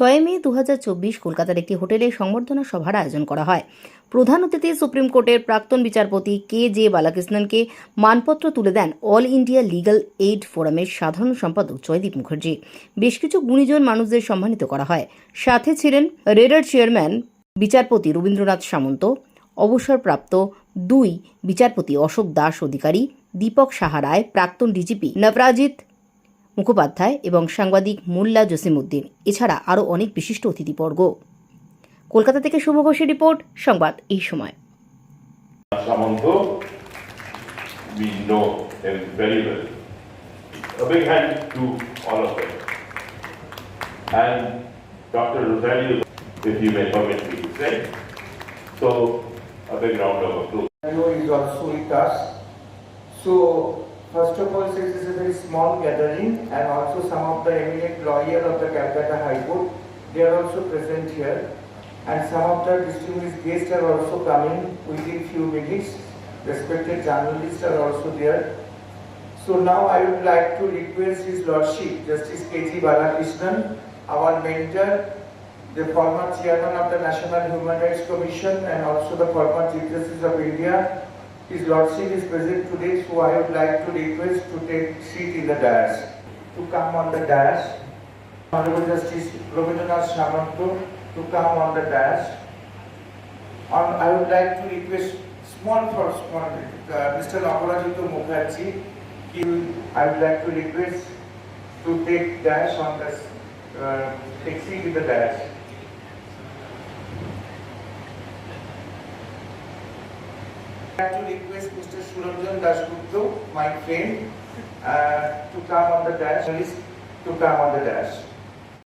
ছয় মে দু হাজার চব্বিশ কলকাতার একটি হোটেলে সংবর্ধনা সভার আয়োজন করা হয়। প্রধান অতিথি সুপ্রিম কোর্টের প্রাক্তন বিচারপতি কে জে বালাকৃষ্ণনকে মানপত্র তুলে দেন অল ইন্ডিয়া লিগাল এইড ফোরামের সাধারণ সম্পাদক জয়দীপ মুখার্জি। বেশ কিছু গুণীজন মানুষদের সম্মানিত করা হয়। সাথে ছিলেন রেডার চেয়ারম্যান বিচারপতি রবীন্দ্রনাথ সামন্ত, অবসরপ্রাপ্ত দুই বিচারপতি অশোক দাস অধিকারী, দীপক সাহারায় প্রাক্তন ডিজিপি নবরাজিৎ মুখোপাধ্যায় এবং সাংবাদিক মোল্লা জসিমুদ্দিন এছাড়া আরও অনেক বিশিষ্ট অতিথিবর্গ কলকাতা থেকে শুভ ঘোষের রিপোর্ট সংবাদ এই সময় So a big round of applause. I know he's also with us. So first of all, since this is a very small gathering and also some of the eminent lawyers of the Calcutta High Court, they are also present here. And some of the distinguished guests are also coming within few minutes. Respected journalists are also there. So now I would like to request His Lordship, Justice K.G. Balakrishnan, our mentor, the former chairman of the National Human Rights Commission and also the former Chief Justice of India. His Lordship is present today, so I would like to request to take seat in the dais. To come on the dais, Honorable Justice Rabindranath Samanto to come on the dais. On, I would like to request small for small, uh, Mr. Naparajito Mukherjee, he, I would like to request to take dash on the, uh, take seat in the dash. I would like to request Mr. Suranjan Dasgupta, my friend, uh, to come on the dash, please, to come on the dash.